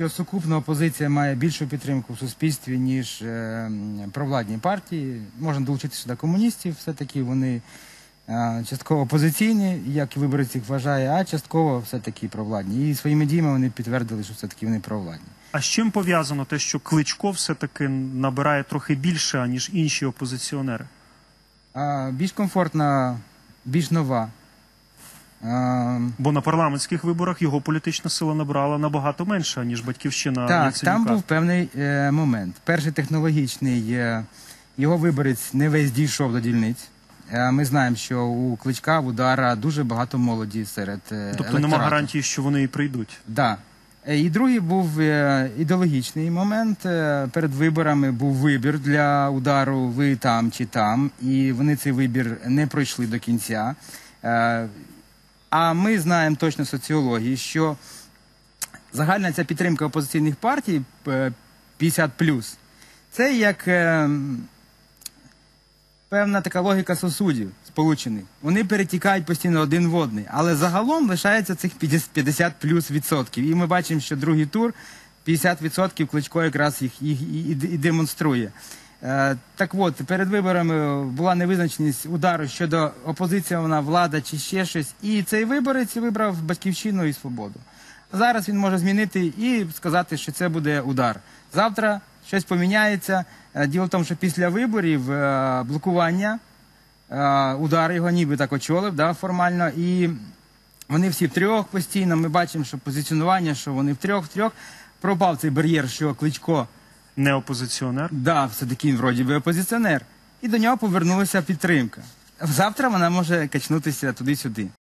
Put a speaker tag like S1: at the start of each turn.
S1: що сукупна опозиція має більшу підтримку в суспільстві, ніж е, провладні партії. Можна долучити сюди комуністів, все-таки вони е, частково опозиційні, як виборець їх вважає, а частково все-таки провладні. І своїми діями вони підтвердили, що все-таки вони провладні.
S2: А з чим пов'язано те, що Кличко все-таки набирає трохи більше, аніж інші опозиціонери?
S1: А, більш комфортна, більш нова. А,
S2: Бо на парламентських виборах його політична сила набрала набагато менше, ніж батьківщина.
S1: Так,
S2: Яценюка.
S1: там був певний е, момент. Перший технологічний, е, його виборець не весь дійшов до дільниць. Е, ми знаємо, що у кличка, в удара дуже багато молоді серед е,
S2: Тобто нема гарантії, що вони і прийдуть.
S1: Да. Е, І другий був ідеологічний момент. Перед виборами був вибір для удару ви там чи там, і вони цей вибір не пройшли до кінця. Е, А ми знаємо точно соціології, що загальна ця підтримка опозиційних партій е, 50+, це як е, певна така логіка сосудів сполучених. Вони перетікають постійно один в одний, але загалом лишається цих 50 50 плюс відсотків. І ми бачимо, що другий тур 50 відсотків Кличко якраз їх і, і, і демонструє. Е, так от, перед виборами була невизначеність удару щодо опозиція, вона влада чи ще щось. І цей виборець вибрав батьківщину і свободу. Зараз він може змінити і сказати, що це буде удар. Завтра щось поміняється. Е, Діло в тому, що після виборів е, блокування удар його ніби так очолив да, формально. І вони всі втрьох постійно. Ми бачимо, що позиціонування, що вони втрьох, втрьох. Пропав цей бар'єр, що Кличко,
S2: Не опозиціонер.
S1: да, все-таки він вроді би опозиціонер. І до нього повернулася підтримка. Завтра вона може качнутися туди-сюди.